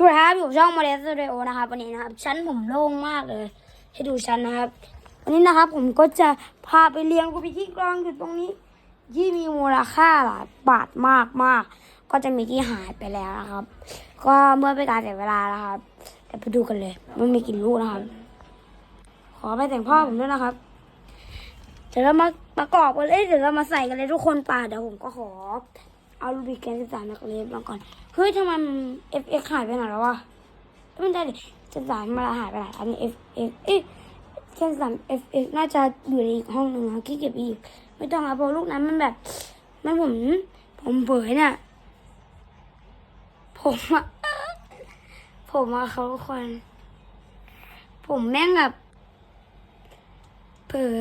สวัสดีครับอยู่ช่องมาเลสเตโอนะครับวันนี้นะครับชั้นผมโล่งมากเลย ให้ดูชั้นนะครับ วันนี้นะครับผมก็จะพาไปเลี้ยงกูไปที่กลางอยู่ตรงนี้ ที่มีมูลค่าหลายบาทมากมากก็จะมีที่หายไปแล้วนะครับ ก็เมื่อเป็นการเสียเวลานะครับเดี๋ยวไปดูกันเลยมันมีกี่ลูกนะครับ ขอไปแต่งพ่อผมด้วยนะครับเดี๋ยวเรามาประกอบกันเลยเดี๋ยวเรามาใส่กันเลยทุกคนป่าเดี๋ยวผมก็ขอ เอาลูบิกแกนสิบสามนักเรียนมาก่อน เฮ้ยทำไมมัน F X หายไปไหนแล้ววะไม่ได้ดิสิบสามมาหายไปไหนอันนี้ F X เอ๊ะแกนสาม F X น่าจะอยู่ในอีกห้องหนึ่งนะขี้เก็บอีก ไม่ต้องอะเพราะลูกนั้นมันแบบมันผมผมเผยเนี่ยผมอะผมอะเขาทุกคน ผมแม่งแบบเผลอ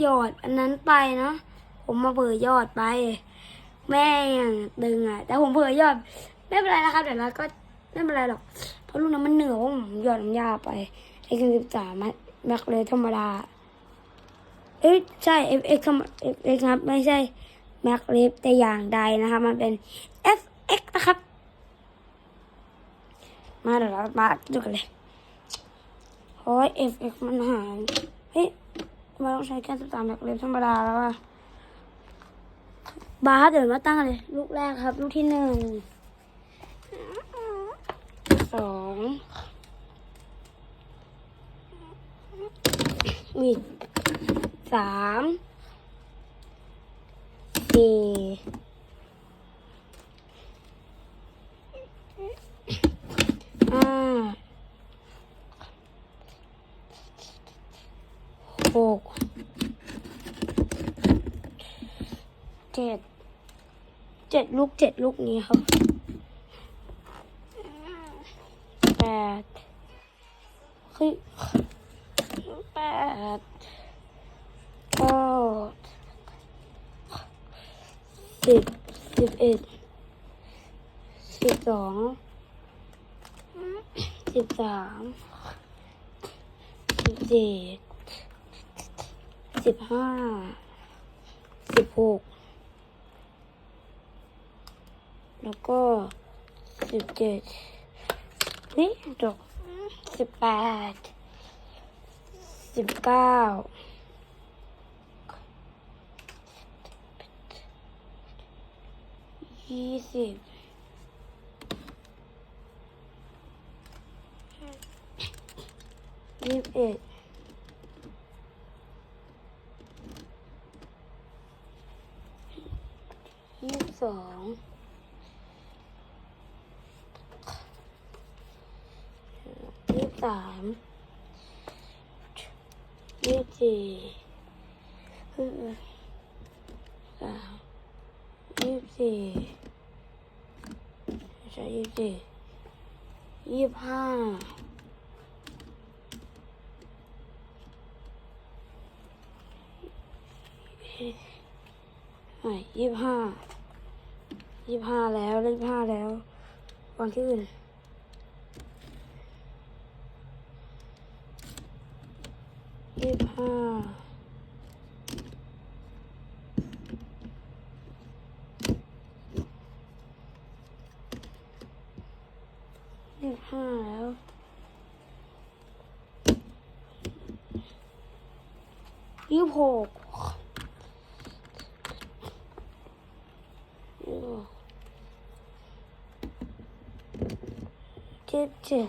หยอดอันนั้นไปเนาะผมมาเผลอหยอดไป แม่ย่างดึงอะ แต่ผมเผลอยอด ไม่เป็นไรนะครับ เดี๋ยวเราก็ไม่เป็นไรหรอก เพราะลูกนั้นมันเหนือว่าผมหยอดน้ำยาไปไอ้คือสิบสามแม็กเลยธรรมดา เอ้ยใช่ F X ธรรม F X ครับ ไม่ใช่แม็กเลฟแต่อย่างใดนะครับมันเป็น F X นะครับ มาเดี๋ยวเรามาดูกันเลยโอ้ย F X มันหายเฮ้ยมาต้องใช้แค่สิบสามแม็กเลฟธรรมดาแล้วอะ บาสเดี๋ยวมาตั้งเลย ลูกแรกครับ ลูกที่หนึ่งสองมีสามสี่ห้าหก เจ็ดเจ็ดลูกเจ็ดลูกนี้ครับแปดคือแปดเก้าสิบสิบเอ็ดสิบสองสิบสามสิบสี่สิบห้าสิบหก แล้วก็สิบเจ็ดนี่จบสิบแปดสิบเก้ายี่สิบยี่สิบเอ็ดยี่สิบสอง ยี่สามยี่สี่สามยี่สี่ใช่ยี่สี่ยี่ห้าไม่ยี่ห้ายี่ห้าแล้วเลขห้าแล้ววางที่อื่น ยี่สิบห้ายี่สิบห้าแล้วยี่สิบหกยี่สิบเจ็ด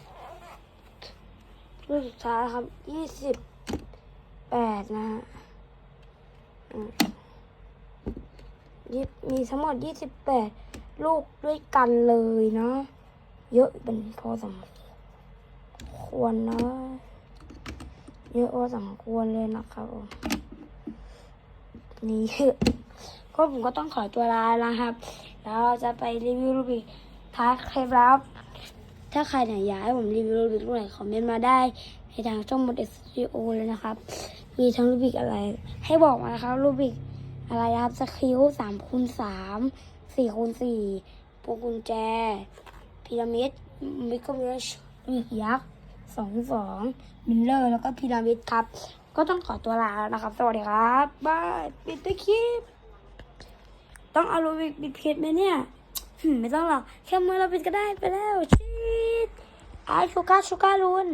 รูปสุดท้ายครับยี่สิบ แปดนะฮะมีทั้งหมดยี่สิบแปดลูกด้วยกันเลยเนาะเยอะเป็นพอสมควรนะ เยอะพอสมควรเลยนะครับผมนี่ก็ผมก็ต้องขอตัวลาแล้วครับ แล้วเราจะไปรีวิวรูปอีกท้ายคลิปแล้วถ้าใครเนี่ยอยากให้ผมรีวิวรูบิกรูปไหนคอมเมนต์มาได้ ในทางช่องมดเอสตูดิโอเลยนะครับ มีทั้งรูบิกอะไร ให้บอกมานะครับรูบิกอะไรนะครับสคิวสามคูณสามสี่คูณสี่พวงกุญแจพีระมิดมิโครเวชรูบิกยักษ์สองสองมิลเลอร์แล้วก็พีระมิดครับ ก็ต้องขอตัวลาแล้วนะครับ สวัสดีครับบายปิดตัวคลิปต้องเอารูบิกปิดเพจไหมเนี่ยไม่ต้องหรอกแค่มือเราปิดก็ได้ไปแล้วชีดไอ้ชูก้าชูก้าลุน